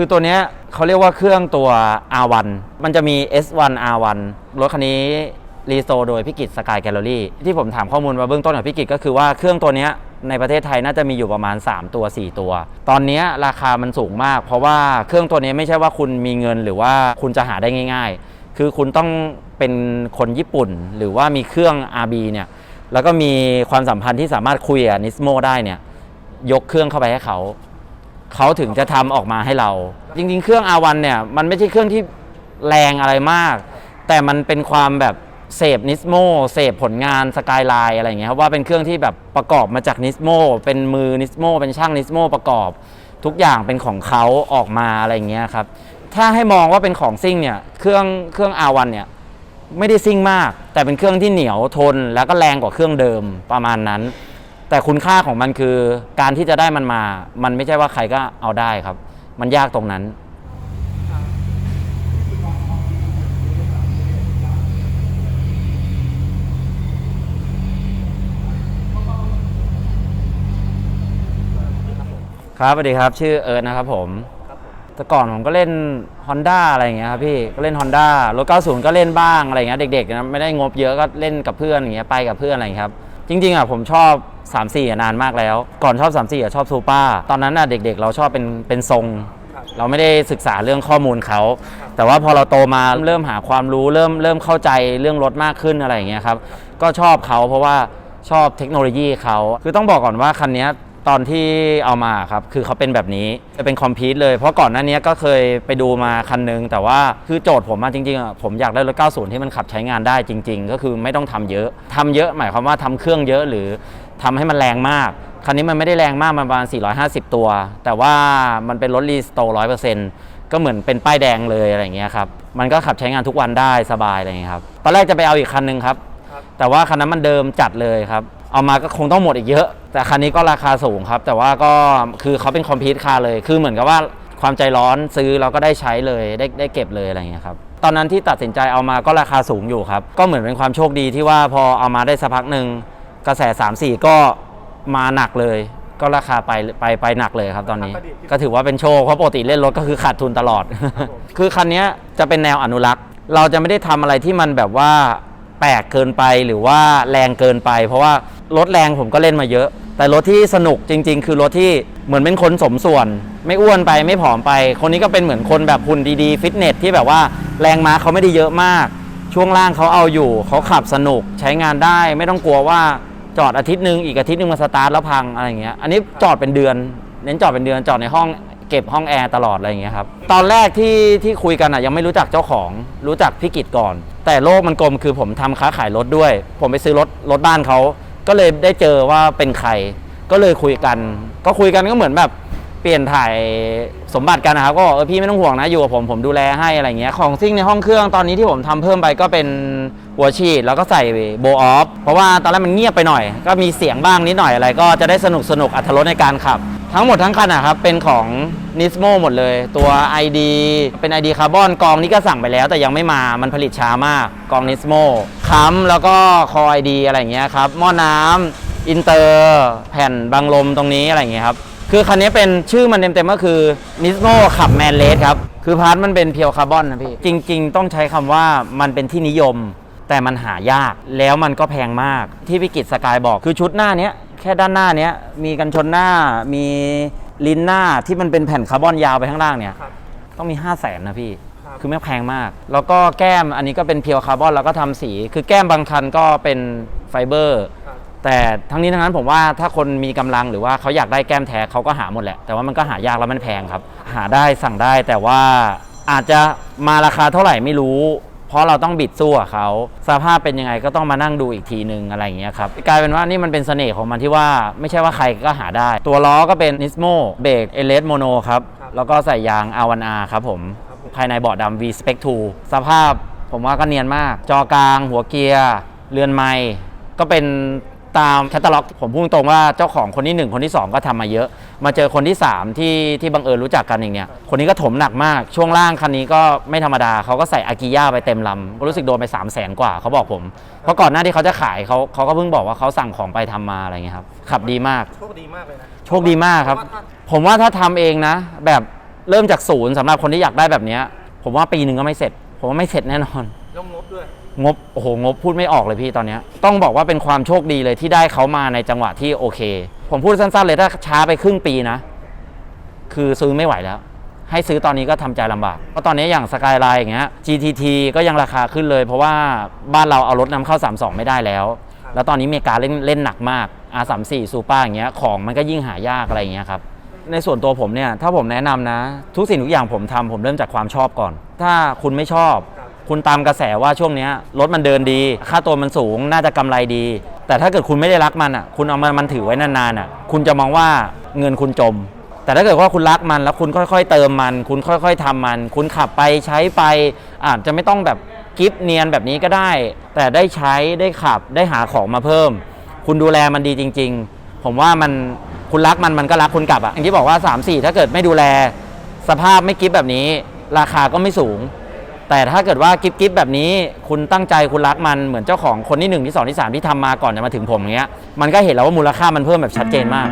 คือตัวเนี้ยเขาเรียกว่าเครื่องตัว R1 มันจะมี S1 R1 รถคันนี้รีโซโดยพิกิจสกายแกลเลอรี่ที่ผมถามข้อมูลมาเบื้องต้นกับพิกิจก็คือว่าเครื่องตัวเนี้ยในประเทศไทยน่าจะมีอยู่ประมาณ 3 ตัว 4 ตัว ตอนนี้ราคามันสูงมาก เพราะว่าเครื่องตัวนี้ไม่ใช่ว่าคุณมีเงินหรือว่าคุณจะหาได้ง่าย ๆ คือคุณต้องเป็นคนญี่ปุ่น หรือว่ามีเครื่อง RB เนี่ยแล้วก็มีความสัมพันธ์ที่สามารถคุยกับนิสโมได้เนี่ยยกเครื่องเข้าไปให้เขา เขาถึงจะทำออกมาให้เรา จริง ๆ เครื่อง R1 เนี่ยมันไม่ใช่เครื่องที่แรงอะไรมาก แต่มันเป็นความแบบเสพนิสโมเสพผลงานสกายไลน์อะไรอย่างเงี้ยครับว่าเป็นเครื่องที่แบบประกอบมาจากนิสโมเป็นมือนิสโมเป็นช่างนิสโมประกอบ ทุกอย่างเป็นของเขาออกมาอะไรอย่างเงี้ยครับถ้าให้มองว่าเป็นของซิ่งเนี่ยเครื่องเครื่อง R1 เนี่ยไม่ได้ซิ่งมาก แต่เป็นเครื่องที่เหนียวทนแล้วก็แรงกว่าเครื่องเดิมประมาณนั้น แต่คุณค่าของมันคือการที่จะได้มันมา มันไม่ใช่ว่าใครก็เอาได้ครับ มันยากตรงนั้น ครับสวัสดีครับ ชื่อเอิร์ธนะครับผมแต่ก่อนผมก็เล่น Honda อะไรอย่างเงี้ยครับพี่ก็เล่น Honda รถ 90 ก็เล่นบ้างอะไรอย่างเงี้ยเด็กๆนะไม่ได้งบเยอะก็เล่นกับเพื่อนอย่างเงี้ยไปกับเพื่อนอะไรอย่างเงี้ยครับ จริงๆอะผมชอบ 3 4อะนานมากแล้ว ก่อนชอบ 3 4อะชอบซูเปอร์ตอนนั้นอะเด็กๆ เราชอบเป็นเป็นทรง เราไม่ได้ศึกษาเรื่องข้อมูลเขา แต่ว่าพอเราโตมาเริ่มหาความรู้เริ่มเริ่มเข้าใจเรื่องรถมากขึ้นอะไรอย่างเงี้ยครับก็ชอบเขาเพราะว่าชอบเทคโนโลยีเขาคือต้องบอกก่อนว่าคันนี้ตอนที่เอามาครับคือเขาเป็นแบบนี้จะเป็นคอมพิวต์เลยเพราะก่อนหน้านี้ก็เคยไปดูมาคันนึง แต่ว่าคือโจทย์ผมมาจริงๆอะผมอยากได้รถ 90 ที่มันขับใช้งานได้จริง ๆ ก็คือไม่ต้องทำเยอะทำเยอะหมายความว่าทำเครื่องเยอะหรือ ทำให้มันแรงมาก คันนี้มันไม่ได้แรงมากมันประมาณ 450 ตัว แต่ว่ามันเป็นรถรีสโตร์ร้อยเปอร์เซ็นต์ก็เหมือนเป็นป้ายแดงเลยอะไรอย่างเงี้ยครับ มันก็ขับใช้งานทุกวันได้สบายอะไรอย่างเงี้ยครับ ตอนแรกจะไปเอาอีกคันนึงครับ แต่ว่าคันนั้นมันเดิมจัดเลยครับ เอามาก็คงต้องหมดอีกเยอะ แต่คันนี้ก็ราคาสูงครับ แต่ว่าก็คือเขาเป็นคอมพิวต์คาร์เลย คือเหมือนกับว่าความใจร้อนซื้อเราก็ได้ใช้เลยได้ได้เก็บเลยอะไรอย่างเงี้ยครับ ตอนนั้นที่ตัดสินใจเอามาก็ราคาสูงอยู่ครับ ก็เหมือนเป็นความโชคดีที่ว่าพอเอามาได้สักพักหนึ่ง กระแส 3 4 ก็มาหนักเลย ก็ราคาไปไปไปหนักเลยครับตอนนี้ ก็ถือว่าเป็นโชคเพราะปกติเล่นรถก็คือขาดทุนตลอด คือคันเนี้ยจะเป็นแนวอนุรักษ์ เราจะไม่ได้ทำอะไรที่มันแบบว่าแปลกเกินไปหรือว่าแรงเกินไป เพราะว่ารถแรงผมก็เล่นมาเยอะ แต่รถที่สนุกจริง ๆ คือรถที่เหมือนเป็นคนสมส่วน ไม่อ้วนไปไม่ผอมไป คนนี้ก็เป็นเหมือนคนแบบหุ่นดีๆฟิตเนสที่แบบว่าแรงม้าเขาไม่ได้เยอะมาก ช่วงล่างเขาเอาอยู่เขาขับสนุกใช้งานได้ไม่ต้องกลัวว่า จอดอาทิตย์หนึ่งอีกอาทิตย์หนึ่งมาสตาร์ทแล้วพังอะไรอย่างเงี้ยอันนี้จอดเป็นเดือน เน้นจอดเป็นเดือนจอดในห้องเก็บห้องแอร์ตลอดอะไรอย่างเงี้ยครับตอนแรกที่ที่คุยกันอะยังไม่รู้จักเจ้าของรู้จักพี่กิจก่อน แต่โลกมันกลมคือผมทำค้าขายรถด้วย ผมไปซื้อรถรถบ้านเขาก็เลยได้เจอว่าเป็นใคร ก็เลยคุยกัน ก็คุยกันก็เหมือนแบบเปลี่ยนถ่ายสมบัติกันนะครับก็เออพี่ไม่ต้องห่วงนะอยู่กับผมผมดูแลให้อะไรเงี้ยของซิ่งในห้องเครื่องตอนนี้ที่ผมทำเพิ่มไปก็เป็น หัวฉีดแล้วก็ใส่โบออฟเพราะว่าตอนแรกมันเงียบไปหน่อย ก็มีเสียงบ้างนิดหน่อยอะไร ก็จะได้สนุกสนุกอัธรสในการขับ ทั้งหมดทั้งคันนะครับเป็นของ Nismo หมดเลย ตัว ID เป็น ID คาร์บอนกองนี้ก็สั่งไปแล้ว แต่ยังไม่มามันผลิตช้ามากกอง Nismo ค้ำแล้วก็คอ ID อะไรอย่างเงี้ยครับหม้อน้ำอินเตอร์แผ่นบังลมตรงนี้อะไรอย่างเงี้ยครับคือคันนี้เป็นชื่อมันเต็มๆก็คือ Nismo ขับแมนเลสครับ คือพาร์ทมันเป็นเพียวคาร์บอนนะพี่ จริง ๆ ต้องใช้คำว่ามันเป็นที่นิยม แต่มันหายากแล้วมันก็แพงมากที่พิกิจสกายบอกคือชุดหน้าเนี้ยแค่ด้านหน้าเนี้ยมีกันชนหน้ามีลิ้นหน้าที่มันเป็นแผ่นคาร์บอนยาวไปข้างล่างเนี่ยครับ ต้องมี 5 0 0แสนนะพี่ ครับ คือไม่แพงมาก แล้วก็แก้มอันนี้ก็เป็นเพียวคาร์บอนแล้วก็ทำสี คือแก้มบางคันก็เป็นไฟเบอร์ ครับ แต่ทั้งนี้ทั้งนั้นผมว่าถ้าคนมีกำลังหรือว่าเขาอยากได้แก้มแท้เขาก็หาหมดแหละ แต่ว่ามันก็หายากแล้วมันแพงครับ หาได้สั่งได้แต่ว่าอาจจะมาราคาเท่าไหร่ไม่รู้ เพราะเราต้องบิดสู้กับเขาสภาพเป็นยังไงก็ต้องมานั่งดูอีกทีหนึ่งอะไรอย่างเงี้ยครับกลายเป็นว่านี่มันเป็นเสน่ห์ของมันที่ว่าไม่ใช่ว่าใครก็หาได้ ตัวล้อก็เป็น Nismo เบรก l s Mono ครับครับแล้วก็ใส่ยาง R1R ครับผมครับผมภายในเบาะดำ V Spec 2สภาพผมว่าก็เนียนมาก จอกลางหัวเกียร์เรือนไม้ก็เป็น ตามแคตตาล็อก ผมพูดตรงว่าเจ้าของคนที่ 1 คนที่ 2 ก็ทำมาเยอะ มาเจอคนที่ 3 ที่ที่บังเอิญรู้จักกันอย่างเนี้ยคนนี้ก็ถมหนักมาก ช่วงล่างคันนี้ก็ไม่ธรรมดาเขาก็ใส่อากิย่าไปเต็มลำก็รู้สึกโดนไป 3 0 0แสนกว่าเขาบอกผม เพราะก่อนหน้าที่เขาจะขายเขาเขาก็เพิ่งบอกว่าเขาสั่งของไปทำมาอะไรเงี้ยครับขับดีมาก โชคดีมากเลยนะ โชคดีมากครับเพาะว่าถ้าผมว่าถ้าทำเองนะ แบบเริ่มจากศูนย์สำหรับคนที่อยากได้แบบเนี้ยผมว่าปีหนึ่งก็ไม่เสร็จ ผมว่าไม่เสร็จแน่นอนแล้วงบด้วย งบโอ้โหงบพูดไม่ออกเลยพี่ตอนเนี้ยต้องบอกว่าเป็นความโชคดีเลยที่ได้เขามาในจังหวะที่โอเค ผมพูดสั้นๆเลยถ้าช้าไปครึ่งปีนะ คือซื้อไม่ไหวแล้ว ให้ซื้อตอนนี้ก็ทำใจลำบากเพราะตอนนี้อย่างสกายไลน์อย่างเงี้ย GTT ก็ยังราคาขึ้นเลย เพราะว่าบ้านเราเอารถนำเข้า 32 ไม่ได้แล้ว แล้วตอนนี้เมกาเล่นเล่นหนักมาก R34 ซูเปอร์อย่างเงี้ยของมันก็ยิ่งหายากอะไรอย่างเงี้ยครับในส่วนตัวผมเนี่ยถ้าผมแนะนำนะ ทุกสิ่งทุกอย่างผมทำผมเริ่มจากความชอบก่อน ถ้าคุณไม่ชอบ คุณตามกระแสว่าช่วงนี้รถมันเดินดี ค่าตัวมันสูงน่าจะกำไรดี แต่ถ้าเกิดคุณไม่ได้รักมันอะคุณเอามันมันถือไว้นานๆอะคุณจะมองว่าเงินคุณจม แต่ถ้าเกิดว่าคุณรักมันแล้วคุณค่อยๆ เติมมัน คุณค่อย ๆทำมัน คุณขับไปใช้ไปอาจจะไม่ต้องแบบกิฟเนียนแบบนี้ก็ได้ แต่ได้ใช้ได้ขับได้หาของมาเพิ่ม คุณดูแลมันดีจริง ๆ ผมว่ามันคุณรักมันมันก็รักคุณกลับอะอย่างที่บอกว่า 3 4 ถ้าเกิดไม่ดูแล สภาพไม่กิฟแบบนี้ ราคาก็ไม่สูง แต่ถ้าเกิดว่ากิฟกิฟแบบนี้คุณตั้งใจคุณรักมันเหมือนเจ้าของคนที่หนึ่งที่สองที่สามที่ทำมาก่อนจะมาถึงผมอย่างเงี้ยมันก็เห็นแล้วว่ามูลค่ามันเพิ่มแบบชัดเจนมาก